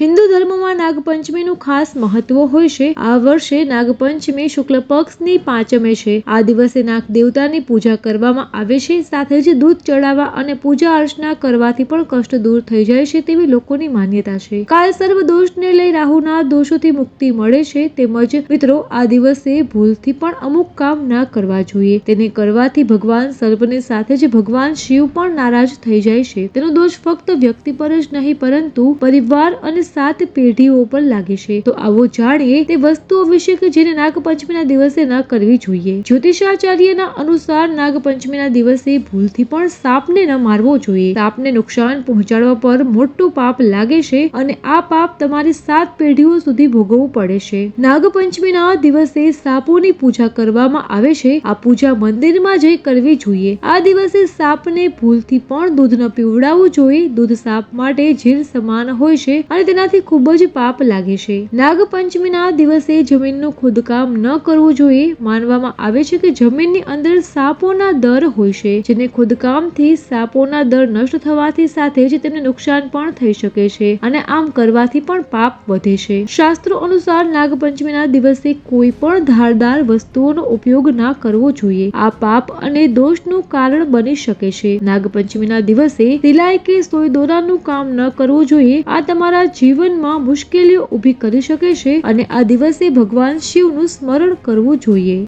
હિન્દુ ધર્મમાં નાગપંચમીનું ખાસ મહત્વ હોય છે. આ વર્ષે નાગપંચમી શુક્લ પક્ષની પાંચમે છે. આ દિવસે નાગ દેવતાની પૂજા કરવામાં આવે છે. સાથે જ દૂધ ચડાવવા અને પૂજા અર્ચના કરવાથી પણ કષ્ટ દૂર થઈ જાય છે તેવી લોકોની માન્યતા છે. કાળ સર્વ દોષને લઈ રાહુના દોષોથી મુક્તિ મળે છે. તેમજ મિત્રો, આ દિવસે ભૂલથી પણ અમુક કામ ના કરવા જોઈએ. તેને કરવાથી ભગવાન સર્વની સાથે જ ભગવાન શિવ પણ નારાજ થઈ જાય છે. તેનો દોષ ફક્ત વ્યક્તિ પર જ નહીં, પરંતુ પરિવાર અને સાત પેઢીઓ પર લાગે છે. તો આવો જાણીએ તે વસ્તુઓ વિશે કે જેને નાગપંચમીના દિવસે ન કરવી જોઈએ. જ્યોતિષાચાર્યના અનુસાર નાગપંચમીના દિવસે ભૂલથી પણ સાપને ન મારવો જોઈએ. સાપને નુકસાન પહોંચાડવા પર મોટું પાપ લાગે છે અને આ પાપ તમારી સાત પેઢીઓ સુધી ભોગવવું પડે છે. નાગપંચમીના દિવસે સાપોની પૂજા કરવામાં આવે છે. આ પૂજા મંદિરમાં જઈ કરવી જોઈએ. આ દિવસે સાપને ભૂલથી પણ દૂધ ન પીવડાવવું જોઈએ. દૂધ સાપ માટે ઝીર સમાન હોય છે અને તેનાથી ખૂબ પાપ લાગે છે. નાગપંચમીના દિવસે જમીનનું ખોદકામ ન કરવું જોઈએ માનવામાં આવે છે કે જમીનની અંદર સાપોના દર હોય છે, જેને ખોદકામથી સાપોના દર નષ્ટ થવાથી સાથે જ તેમને નુકસાન પણ થઈ શકે છે અને આમ કરવાથી પણ પાપ વધે છે. શાસ્ત્રો અનુસાર નાગપંચમીના દિવસે કોઈ પણ ધારદાર વસ્તુઓનો ઉપયોગ ના કરવો જોઈએ. આ પાપ અને દોષનું કારણ બની શકે છે. નાગપંચમીના દિવસે સિલાઈ કે સોય દોરાનું કામ ન કરવું જોઈએ. આ તમારા જીવનમાં મુશ્કેલીઓ ઊભી કરી શકે છે અને આ દિવસે ભગવાન શિવનું સ્મરણ કરવું જોઈએ.